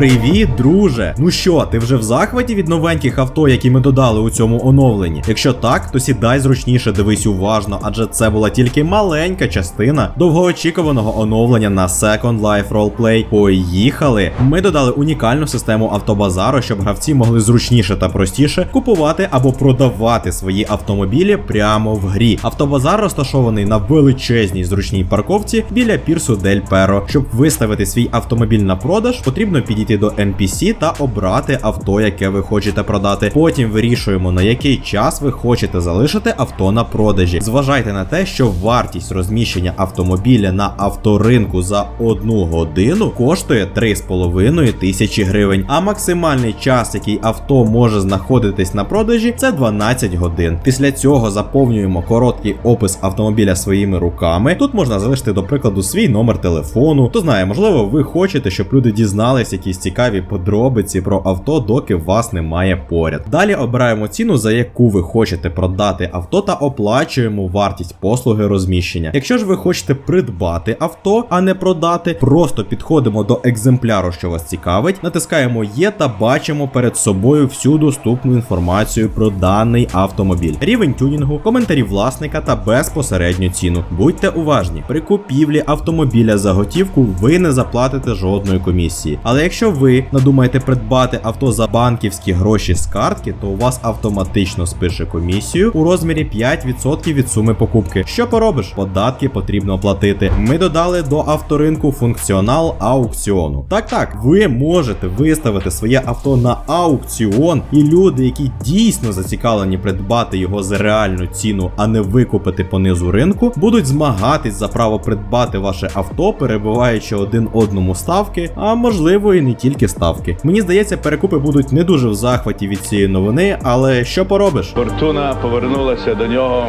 Привіт, друже! Ну що, ти вже в захваті від новеньких авто, які ми додали у цьому оновленні? Якщо так, то сідай зручніше, дивись уважно, адже це була тільки маленька частина довгоочікуваного оновлення на Second Life Roleplay. Поїхали! Ми додали унікальну систему автобазару, щоб гравці могли зручніше та простіше купувати або продавати свої автомобілі прямо в грі. Автобазар розташований на величезній зручній парковці біля пірсу Дель Перо. Щоб виставити свій автомобіль на продаж, потрібно підійти до NPC та обрати авто, яке ви хочете продати. Потім вирішуємо, на який час ви хочете залишити авто на продажі. Зважайте на те, що вартість розміщення автомобіля на авторинку за одну годину коштує 3,5 тисячі гривень, а максимальний час, який авто може знаходитись на продажі, це 12 годин. Після цього заповнюємо короткий опис автомобіля своїми руками. Тут можна залишити, до прикладу, свій номер телефону. Хто знає, можливо, ви хочете, щоб люди дізнались якісь цікаві подробиці про авто, доки вас немає поряд. Далі обираємо ціну, за яку ви хочете продати авто, та оплачуємо вартість послуги розміщення. Якщо ж ви хочете придбати авто, а не продати, просто підходимо до екземпляру, що вас цікавить, натискаємо Є та бачимо перед собою всю доступну інформацію про даний автомобіль, рівень тюнінгу, коментарі власника та безпосередню ціну. Будьте уважні, при купівлі автомобіля за готівку ви не заплатите жодної комісії. Але якщо ви надумаєте придбати авто за банківські гроші з картки, то у вас автоматично спише комісію у розмірі 5% від суми покупки. Що поробиш? Податки потрібно платити. Ми додали до авторинку функціонал аукціону. Так, так, ви можете виставити своє авто на аукціон, і люди, які дійсно зацікавлені придбати його за реальну ціну, а не викупити по низу ринку, будуть змагатись за право придбати ваше авто, перебиваючи один одному ставки, а можливо і не тільки ставки. Мені здається, перекупи будуть не дуже в захваті від цієї новини, але що поробиш? Фортуна повернулася до нього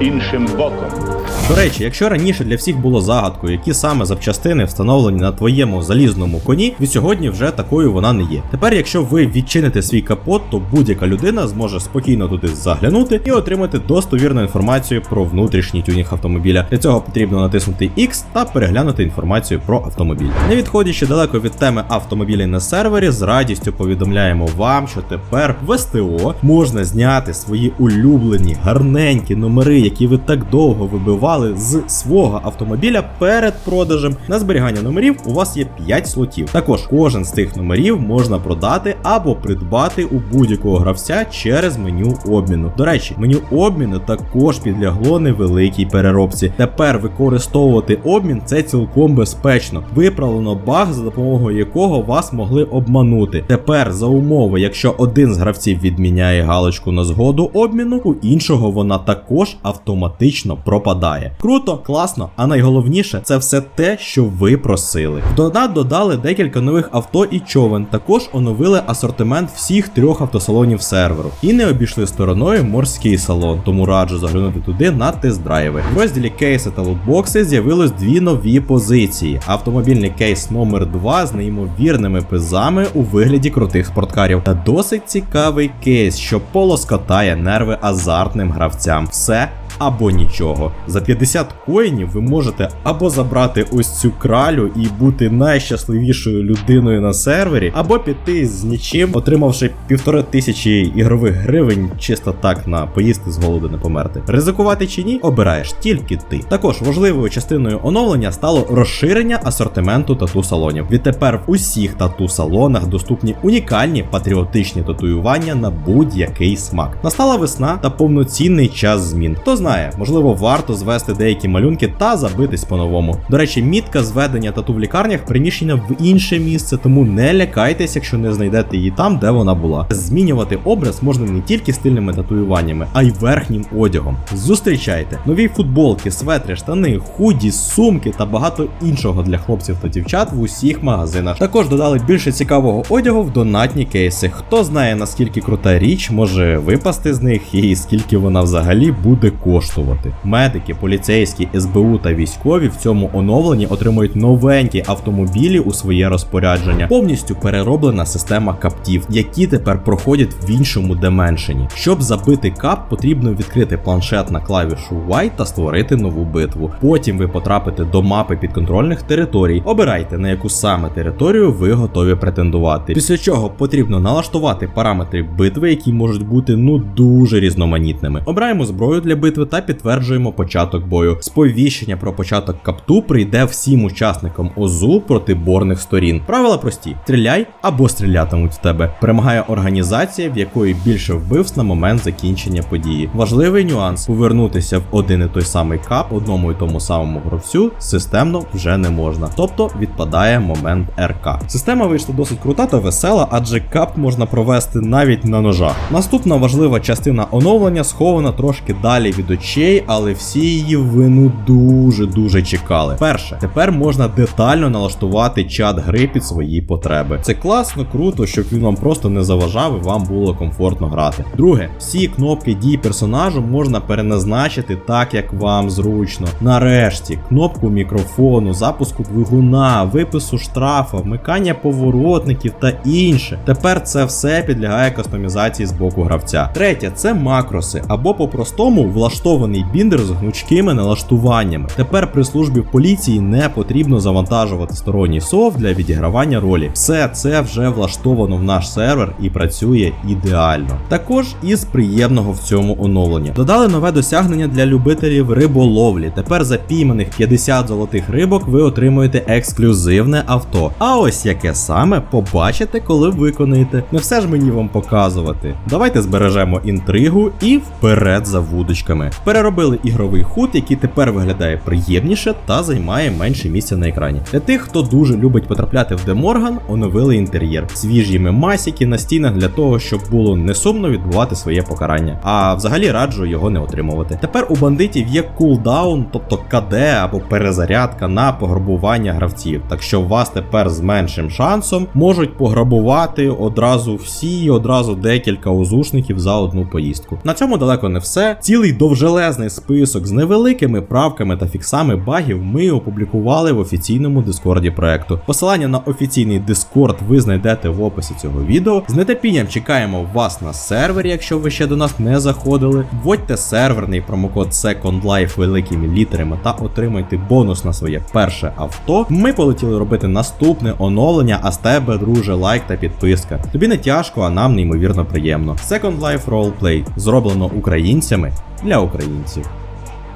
іншим боком. До речі, якщо раніше для всіх було загадкою, які саме запчастини встановлені на твоєму залізному коні, від сьогодні вже такою вона не є. Тепер, якщо ви відчините свій капот, то будь-яка людина зможе спокійно туди заглянути і отримати достовірну інформацію про внутрішній тюнінг автомобіля. Для цього потрібно натиснути X та переглянути інформацію про автомобіль. Не відходячи далеко від теми автомобілів на сервері, з радістю повідомляємо вам, що тепер в СТО можна зняти свої улюблені гарненькі номери, які ви так довго вибивали з свого автомобіля перед продажем. На зберігання номерів у вас є 5 слотів. Також кожен з цих номерів можна продати або придбати у будь-якого гравця через меню обміну. До речі, меню обміну також підлягло невеликій переробці. Тепер використовувати обмін це цілком безпечно. Виправлено баг, за допомогою якого вас могли обманути. Тепер за умови, якщо один з гравців відміняє галочку на згоду обміну, у іншого вона також автоматично пропадає. Круто, класно, а найголовніше це все те, що ви просили. Донат додали декілька нових авто і човен. Також оновили асортимент всіх трьох автосалонів серверу. І не обійшли стороною морський салон, тому раджу заглянути туди на тест-драйви. В розділі кейси та лутбокси з'явилось дві нові позиції: автомобільний кейс номер 2 з неймовірними пизами у вигляді крутих спорткарів. Та досить цікавий кейс, що полоскотає нерви азартним гравцям. Все або нічого. За 50 коїнів ви можете або забрати ось цю кралю і бути найщасливішою людиною на сервері, або піти з нічим, отримавши півтори тисячі ігрових гривень, чисто так на поїсти з голоду не померти. Ризикувати чи ні, обираєш тільки ти. Також важливою частиною оновлення стало розширення асортименту тату салонів. Відтепер в усіх тату салонах доступні унікальні патріотичні татуювання на будь-який смак. Настала весна та повноцінний час змін. Хто знає, можливо, варто звести деякі малюнки та забитись по-новому. До речі, мітка зведення тату в лікарнях приміщена в інше місце, тому не лякайтесь, якщо не знайдете її там, де вона була. Змінювати образ можна не тільки стильними татуюваннями, а й верхнім одягом. Зустрічайте нові футболки, светри, штани, худі, сумки та багато іншого для хлопців та дівчат в усіх магазинах. Також додали більше цікавого одягу в донатні кейси. Хто знає наскільки крута річ може випасти з них і скільки вона взагалі буде коштувати. Медики, поліцейські, СБУ та військові в цьому оновленні отримують новенькі автомобілі у своє розпорядження. Повністю перероблена система каптів, які тепер проходять в іншому деменшені. Щоб забити кап, потрібно відкрити планшет на клавішу Y та створити нову битву. Потім ви потрапите до мапи підконтрольних територій. Обирайте на яку саме територію ви готові претендувати. Після чого потрібно налаштувати параметри битви, які можуть бути ну дуже різноманітними. Обираємо зброю для битви та підтверджуємо початок бою. Сповіщення про початок капту прийде всім учасникам ОЗУ протиборних сторін. Правила прості: стріляй або стрілятимуть в тебе. Перемагає організація, в якої більше вбивств на момент закінчення події. Важливий нюанс: повернутися в один і той самий кап одному і тому самому гравцю системно вже не можна, тобто відпадає момент РК. Система вийшла досить крута та весела, адже кап можна провести навіть на ножах. Наступна важлива частина оновлення схована трошки далі від очей, але всі її ви ну дуже дуже чекали. Перше, тепер можна детально налаштувати чат гри під свої потреби. Це класно, круто, щоб він вам просто не заважав і вам було комфортно грати. Друге, всі кнопки дій персонажу можна переназначити так, як вам зручно. Нарешті, кнопку мікрофону, запуску двигуна, випису штрафа, вмикання поворотників та інше. Тепер це все підлягає кастомізації з боку гравця. Третє це макроси, або по-простому влаштований біндер з гнучкими налаштуваннями. Тепер при службі поліції не потрібно завантажувати сторонній софт для відігравання ролі. Все це вже влаштовано в наш сервер і працює ідеально. Також із приємного в цьому оновленні. Додали нове досягнення для любителів риболовлі. Тепер за пійманих 50 золотих рибок ви отримуєте ексклюзивне авто. А ось яке саме побачите, коли виконаєте. Не все ж мені вам показувати. Давайте збережемо інтригу і вперед за вудочками. Переробили ігровий худ, який тепер виглядає приємніше та займає менше місця на екрані. Для тих, хто дуже любить потрапляти в Деморган, оновили інтер'єр. Свіжі мемасіки на стінах для того, щоб було не сумно відбувати своє покарання. А взагалі раджу його не отримувати. Тепер у бандитів є кулдаун, тобто КД або перезарядка на пограбування гравців. Так що вас тепер з меншим шансом можуть пограбувати одразу всі, одразу декілька озушників за одну поїздку. На цьому далеко не все. Цілий довжелезний список з невеликими правками та фіксами багів ми опублікували в офіційному дискорді проекту. Посилання на офіційний дискорд ви знайдете в описі цього відео. З нетерпінням чекаємо вас на сервері, якщо ви ще до нас не заходили. Вводьте серверний промокод Second Life великими літерами та отримайте бонус на своє перше авто. Ми полетіли робити наступне оновлення, а з тебе, друже, лайк та підписка. Тобі не тяжко, а нам неймовірно приємно. Second Life Roleplay зроблено українцями для українців.